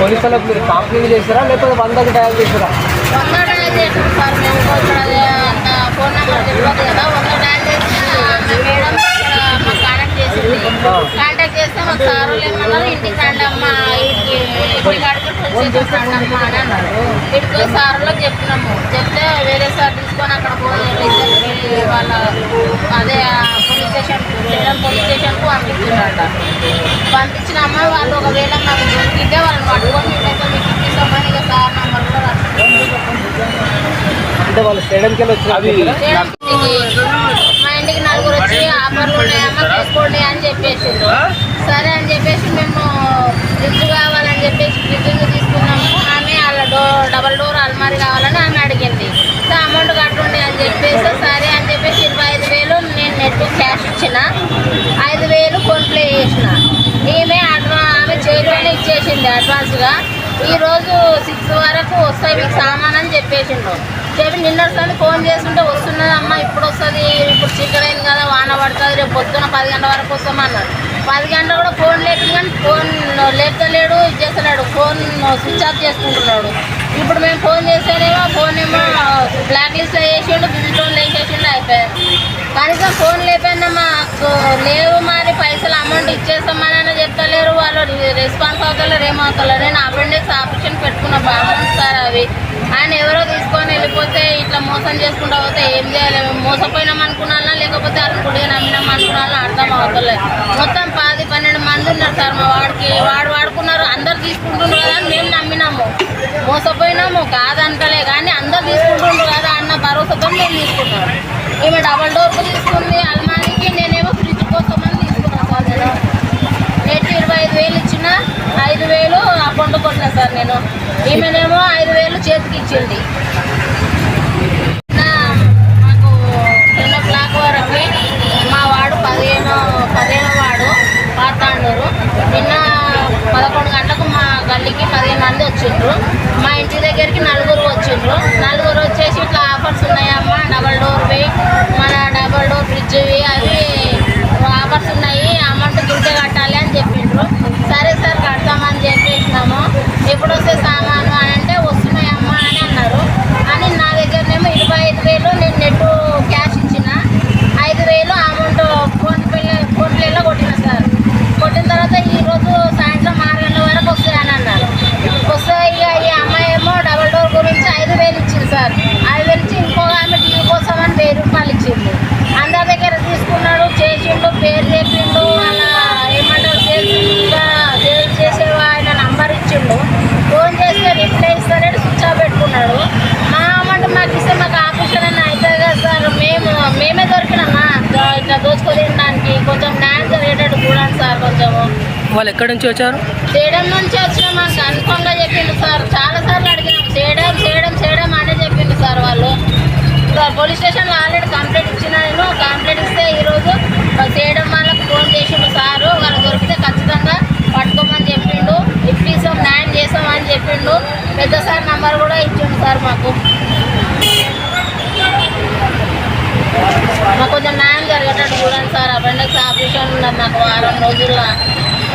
పోలీసులకు మీరు కంప్లైంట్ చేస్తారా? లేకపోతే వందకు డయల్ చేస్తారా? వంద డయల్ చేసాం సార్. మేము ఇక్కడ అదే అంత ఫోన్ నెంబర్ తెలియదు కదా. వంద డయల్ చేస్తే ఆ మేడం మాకు కాంటాక్ట్ చేసింది. కాంటాక్ట్ చేస్తే మాకు సార్ వాళ్ళు ఏమన్నారు ఇంటికి రండి అమ్మ ఇంటికి ఇంటికి అడుగుతూ వచ్చేసి రండి అమ్మ అని అన్నారు. ఇంటికి సార్ వాళ్ళకి చెప్పినాము. చెప్తే వేరే సార్ తీసుకొని అక్కడ పోయి వాళ్ళ అదే పోలీస్ స్టేషన్ పోలీస్ స్టేషన్కు పంపించారట పంపించిన అమ్మ వాళ్ళు ఒకవేళ మాకు దొరికితే వాళ్ళని పట్టుకొని మీకు ఇప్పిస్తామని ఇక సార్ నంబర్ కూడా రాసుకున్నాం అంటే వాళ్ళు స్టేడియంకి వచ్చి మా ఇంటికి నలుగురు వచ్చి ఆఫర్లు ఉన్నాయమ్మా తీసుకోండి అని చెప్పేసిండ్రు. సరే అని చెప్పేసి మేము ఫ్రిడ్జ్ కావాలని చెప్పేసి ఫ్రిడ్జ్ తీసుకున్నాము. ఆమె వాళ్ళ డోర్ డబల్ డోర్ అల్మారి కావాలని ఆమె అడిగింది. సో అమౌంట్ కట్టుండి అని చెప్పేసి సరే అని చెప్పేసి ఇరవై ఐదు వేలు నేను నెట్ క్యాష్ ఇచ్చిన. ఐదు వేలు ఫోన్పే చేసిన ఈమె అడ్వా ఆమె చేతిలోనే అడ్వాన్స్గా ఈరోజు సిక్స్ వరకు వస్తాయి మీకు సామాన్ అని చెప్పేసిండు. చెప్పి నిన్న ఫోన్ చేస్తుంటే వస్తున్నది అమ్మ ఇప్పుడు వస్తుంది ఇప్పుడు చీకటి అయింది కదా వాన పడుతుంది రేపు పొద్దున పది గంటల వరకు వస్తామన్నాడు పది గంటలు కూడా ఫోన్ లేపింది కానీ ఫోన్ లేపుతలేడు ఇది ఫోన్ స్విచ్ ఆఫ్ చేసుకుంటున్నాడు. ఇప్పుడు మేము ఫోన్ చేస్తేనేమో ఫోన్ ఏమో బ్లాక్ లిస్ట్ వేసిండు బిజిటోన్ వేసేసిండు అయిపోయారు కనీసం ఫోన్ లేపన్నా లేవు. అవుతలేరు ఏమవుతలేరు నేను అపెండిక్స్ ఆపరేషన్ పెట్టుకున్న బాగుంది సార్ అవి. ఆయన ఎవరో తీసుకొని వెళ్ళిపోతే ఇట్లా మోసం చేసుకుంటా పోతే ఏం చేయలేము మోసపోయినాం అనుకున్నా లేకపోతే అతను గుడిగా నమ్మినాం అనుకున్నా అర్థం అవుతలేదు మొత్తం పది పన్నెండు మంది ఉన్నారు సార్ మా వాడికి వాడు వాడుకున్నారు అందరు తీసుకుంటున్నారు కదా అని మేము నమ్మినాము. మోసపోయినాము కాదంటలే కానీ అందరు తీసుకుంటుండ్రు కదా అన్న భరోసాతో మేము తీసుకున్నాం. ఈమె డబల్ డోర్ తీసుకుంది అల్మానికి నేను ఫ్రిడ్జ్ కోసం అని తీసుకున్నాను సార్ నేను నెట్ ఇరవై ఐదు వేలు ఇచ్చిన ఐదు వేలు అకౌంట్ సార్ నేను. ఈమెనేమో ఐదు వేలు చేతికి ఇచ్చింది. నా మాకు టెన్ ఓ క్లాక్ వరకు మా వాడు పదిహేను పదిహేను వాడు పాతాండూరు నిన్న పదకొండు గంటలకు మా గల్లీకి పదిహేను మంది వచ్చిండ్రు మా ఇంటి దగ్గరికి నలుగురు వచ్చిండ్రు నలుగురు వచ్చేసి ఇట్లా ఆఫర్స్ ఉన్నాయమ్మా డబల్ డోర్వి మన డబల్ డోర్ ఫ్రిడ్జ్వి అవి ఆఫర్స్ ఉన్నాయి అమౌంట్ గింటే కట్టాలి అని చెప్పిండ్రు సరే సార్ కడతామని చెప్పేసినాము ఎప్పుడు వస్తే సామాను అని అంటే వస్తున్నాయమ్మా అని అన్నారు అని నా దగ్గరనేమో ఇరవై ఐదు వేలు నేను నెట్ క్యాష్ ఇచ్చిన ఐదు వేలు అమౌంట్ ఫోన్పే ఫోన్పేలో కొట్టిన సార్ కొట్టిన తర్వాత ఈ రోజు సాయంత్రం ఆరు గంటల వరకు వస్తాయని అన్నారు వస్తే ఇక ఈ అమ్మాయి ఏమో డబల్ డోర్ గురించి ఐదు వేలు ఇచ్చింది సార్ ఐదు వేలు ఇచ్చి ఇంకో ఆమె టీవీ కోసం అని వెయ్యి రూపాయలు ఇచ్చింది అందరి దగ్గర తీసుకున్నాడు చేసిండు పేరు చెప్పిండు అలా ఏమంటారు సేల్స్ ఇంకా సేల్స్ చేసేవా ఆయన నంబర్ ఇచ్చిండు ఫోన్ చేస్తే రిప్లై ఇస్తానని స్విచ్ ఆఫ్ పెట్టుకున్నాడు మా అమౌంట్ మాకు ఇస్తే మాకు ఆపరేషన్ అని అవుతుంది కదా సార్ మేము మేమే దొరికినామా దో- ఇట్లా దోచుకో తినడానికి కొంచెం న్యాయం జరిగేటట్టు చూడండి సార్ కొంచెము వాళ్ళు ఎక్కడి నుంచి వచ్చారు? చేయడం నుంచి వచ్చిన మాకు కన్ఫర్మ్గా చెప్పిండు సార్. చాలా సార్లు అడిగినాం చేయడం చేయడం చేయడం అనే చెప్పిండు సార్ వాళ్ళు. సార్ పోలీస్ స్టేషన్లో ఆల్రెడీ కంప్లైంట్ ఇచ్చిన నేను కంప్లైంట్ ఇస్తే ఈరోజు చేయడం వాళ్ళకి ఫోన్ చేసిండు సారు. వాళ్ళు దొరికితే ఖచ్చితంగా పట్టుకోమని చెప్పిండు. ఇప్పిస్తాం న్యాయం చేస్తామని చెప్పిండు. పెద్ద సార్ నంబర్ కూడా ఇచ్చిండు సార్ మాకు. మాకు కొంచెం న్యాయం జరిగేటట్టు చూడండి సార్. అపెండిక్స్ ఆపరేషన్ ఉన్నది నాకు వారం రోజుల్లో.